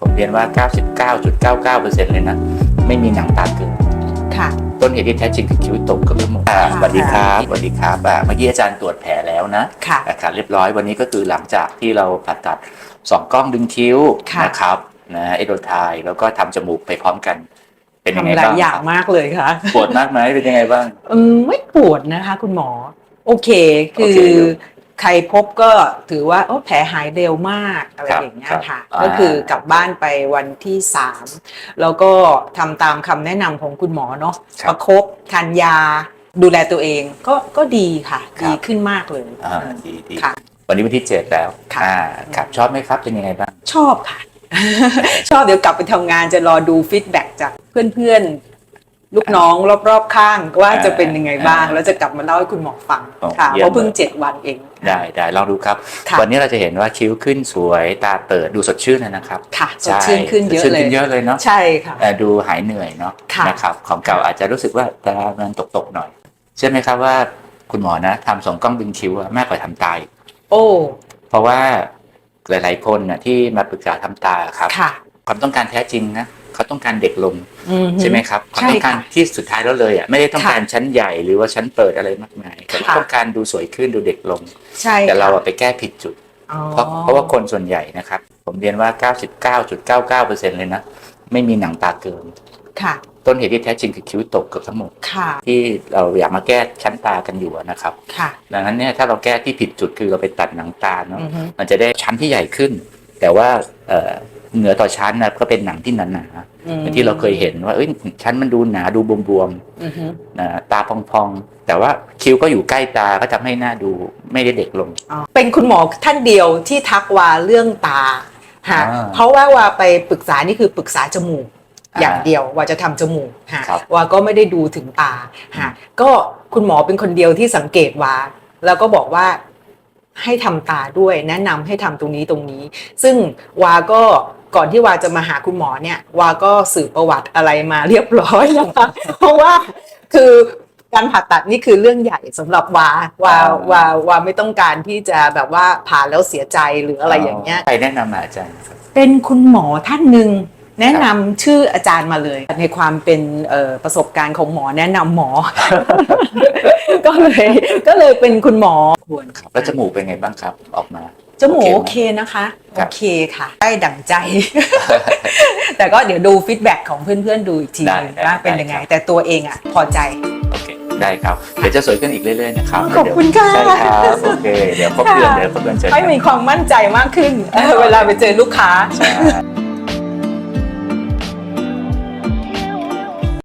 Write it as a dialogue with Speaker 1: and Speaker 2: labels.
Speaker 1: ผมเรียนว่า 99.99%เลยนะ ไม่มีหนังตาเกิน
Speaker 2: ค่ะ
Speaker 1: ต้นเหตุที่แท้จริงคือคิ้วตกกับเรื่องหมดอ่าสวัสดีครับสวัสดีครับอ่าเมื่อกี้อาจารย์ตรวจแผลแล้วนะ
Speaker 2: ค่ะ
Speaker 1: นะครับเรียบร้อยวันนี้ก็คือหลังจากที่เราผ่าตัดสองกล้องดึงคิ้ว
Speaker 2: ค่ะ
Speaker 1: นะครับนะเอโดไทแล้วก็ทำจมูกไปพร้อมกัน เป็นยังไง
Speaker 2: ทำหลา
Speaker 1: บ้ายง
Speaker 2: อย่า
Speaker 1: ค
Speaker 2: ง
Speaker 1: รับ
Speaker 2: มากเลยค่ะ
Speaker 1: ปวดมากไหมเป็นยังไงบ้าง
Speaker 2: อืมไม่ปวดนะคะ คุณหมอ โอเค คื
Speaker 1: โอ
Speaker 2: อ
Speaker 1: เคอยู่
Speaker 2: ใครพบก็ถือว่าโอ้แผลหายเร็วมากอะไร
Speaker 1: ครับ
Speaker 2: อย่างเงี้ย
Speaker 1: ครับ
Speaker 2: ค่ะ
Speaker 1: อ่า
Speaker 2: ก็คือกลับบ้านไปวันที่สามแล้วก็ทำตามคำแนะนำของคุณหมอเนาะ
Speaker 1: ครับ
Speaker 2: ประคบทานยา ดูแลตัวเองก็ก็ดีค่ะ
Speaker 1: ครับ
Speaker 2: ดีขึ้นมากเลย
Speaker 1: อ่าดีดี
Speaker 2: ค่ะ
Speaker 1: วันนี้วันที่เจ็ดแล้ว
Speaker 2: ค่ะ
Speaker 1: อ่าครับชอบไหมครับเป็นยังไงบ้าง
Speaker 2: ชอบค่ะ ชอบเดี๋ยวกลับไปทำงานจะรอดูฟีดแบ็กจากเพื่อนๆ ลูกน้องรอบๆข้างว่าจะเป็นยังไงบ้าง
Speaker 1: อ่า
Speaker 2: แล้วจะกลับมาเล่าให้คุณหมอฟัง
Speaker 1: โอ้
Speaker 2: ค่ะ
Speaker 1: เยี่ยม
Speaker 2: เพราะเพิ่ง
Speaker 1: เลย
Speaker 2: เจ็ดวันเอง
Speaker 1: ได้ได้ลองดูครับ
Speaker 2: ค่ะ
Speaker 1: วันนี้เราจะเห็นว่าคิ้วขึ้นสวยตาเปิดดูสดชื่นนะครับ
Speaker 2: ค่ะสดชื่นขึ้นเยอะ
Speaker 1: สดชื่น
Speaker 2: เลย
Speaker 1: ขึ้นเยอะเลยเนาะ
Speaker 2: ใช่ค่ะ
Speaker 1: เอ่อดูหายเหนื่อยเนาะ
Speaker 2: ค่ะ
Speaker 1: นะครับของเก่าอาจจะรู้สึกว่าตามันตกๆหน่อยเชื่อไหมครับว่าคุณหมอนะทำสองกล้องดึงคิ้วอะมากกว่าทำตาอีก
Speaker 2: โอ้
Speaker 1: เพราะว่าหลาย ๆ คนนะที่มาปรึกษาทำตาครับ
Speaker 2: ค่ะ
Speaker 1: ความต้องการแท้จริงนะ เขาต้องการเด็กลง
Speaker 2: อื
Speaker 1: ใช่ไหมครับความ
Speaker 2: ใช่
Speaker 1: ต้องการ
Speaker 2: ค่ะ
Speaker 1: ที่สุดท้ายแล้วเลยอะไม่ได้ต้อง
Speaker 2: ค่ะ
Speaker 1: การชั้นใหญ่หรือว่าชั้นเปิดอะไรมากมายแต่
Speaker 2: ค่ะ
Speaker 1: ต้องการดูสวยขึ้นดูเด็กลง
Speaker 2: ใช่
Speaker 1: แต่เรา
Speaker 2: ค่ะ
Speaker 1: อะไปแก้ผิดจุด
Speaker 2: อ๋อ
Speaker 1: เพราะเพราะว่าคนส่วนใหญ่นะครับ ผมเรียนว่า 99.99%เลยนะ ไม่มีหนังตาเกิน
Speaker 2: ค่ะ
Speaker 1: ต้นเหตุที่แท้จริงคือคิ้วตกเกือบทั้งหมด
Speaker 2: ค่ะ
Speaker 1: ที่เราอยากมาแก้ชั้นตากันอยู่อะนะครับ
Speaker 2: ค่ะ
Speaker 1: ดังนั้นเนี่ยถ้าเราแก้ที่ผิดจุดคือเราไปตัดหนังตาเนาะ
Speaker 2: อือฮึ
Speaker 1: มันจะได้ชั้นที่ใหญ่ขึ้น แต่ว่า เอ่อเหนือต่อชั้นนะก็เป็นหนังที่หนาๆ
Speaker 2: อืม
Speaker 1: อย่างที่เราเคยเห็นว่าเอ้ยชั้นมันดูหนาดูบวม
Speaker 2: อือฮึ
Speaker 1: ๆนะตาพองๆ แต่ว่าคิ้วก็อยู่ใกล้ตาก็ทำให้หน้าดูไม่ได้เด็กลง
Speaker 2: อ๋อเป็นคุณหมอท่านเดียวที่ทักว่าเรื่องตาฮะ
Speaker 1: อ่า
Speaker 2: เพราะว่าว่าไปปรึกษานี่คือปรึกษาจมูก
Speaker 1: อ่า
Speaker 2: อย่างเดียวว่าจะทำจมูกฮะ
Speaker 1: ครับ
Speaker 2: ว่าก็ไม่ได้ดูถึงตาฮะก็คุณหมอเป็นคนเดียวที่สังเกตว่า แล้วก็บอกว่า ให้ทำตาด้วยแนะนำให้ทำตรงนี้ตรงนี้ ซึ่งวาก็ก่อนที่วาจะมาหาคุณหมอเนี่ยวาก็สืบประวัติอะไรมาเรียบร้อยนะคะเพราะว่าคือการผ่าตัดนี่คือเรื่องใหญ่สำหรับวาวาวาวาไม่ต้องการที่จะแบบว่าผ่าแล้วเสียใจหรืออะไรอย่างเงี้ย
Speaker 1: ใครแนะนำมาอาจารย์ครับ
Speaker 2: เป็นคุณหมอท่านหนึ่ง แนะนำชื่ออาจารย์มาเลย ในความเป็นเอ่อประสบการณ์ของหมอแนะนำหมอ ก็เลยก็เลยเป็นคุณหมอควร
Speaker 1: ครับแล้วจมูกเป็นไงบ้างครับ ออกมา
Speaker 2: จมูก
Speaker 1: โอ
Speaker 2: โอ
Speaker 1: เค
Speaker 2: เค
Speaker 1: ไหม
Speaker 2: นะคะ
Speaker 1: ครั
Speaker 2: โอบ เคค่ะ ได้ดั่งใจ แต่ก็เดี๋ยวดูฟีดแบ็กของเพื่อนๆดูอีกที
Speaker 1: ได้
Speaker 2: นึง
Speaker 1: ได้
Speaker 2: ว่าเป็น
Speaker 1: ได้
Speaker 2: ยังไง
Speaker 1: ครับ
Speaker 2: แต่ตัวเองอะ พอใจ
Speaker 1: โอเค ได้ครับ เดี๋ยวจะสวยขึ้นอีกเรื่อยๆนะครับ
Speaker 2: ขอบคุณค่ะ
Speaker 1: ใช่ครับ โอเค เดี๋ยวครบเดือนเดี๋ยวครบเดือนเจอกั
Speaker 2: ให้มีความมั่นใจมากขึ้นเออเวลาไปเจอลูกค้า
Speaker 1: ใช่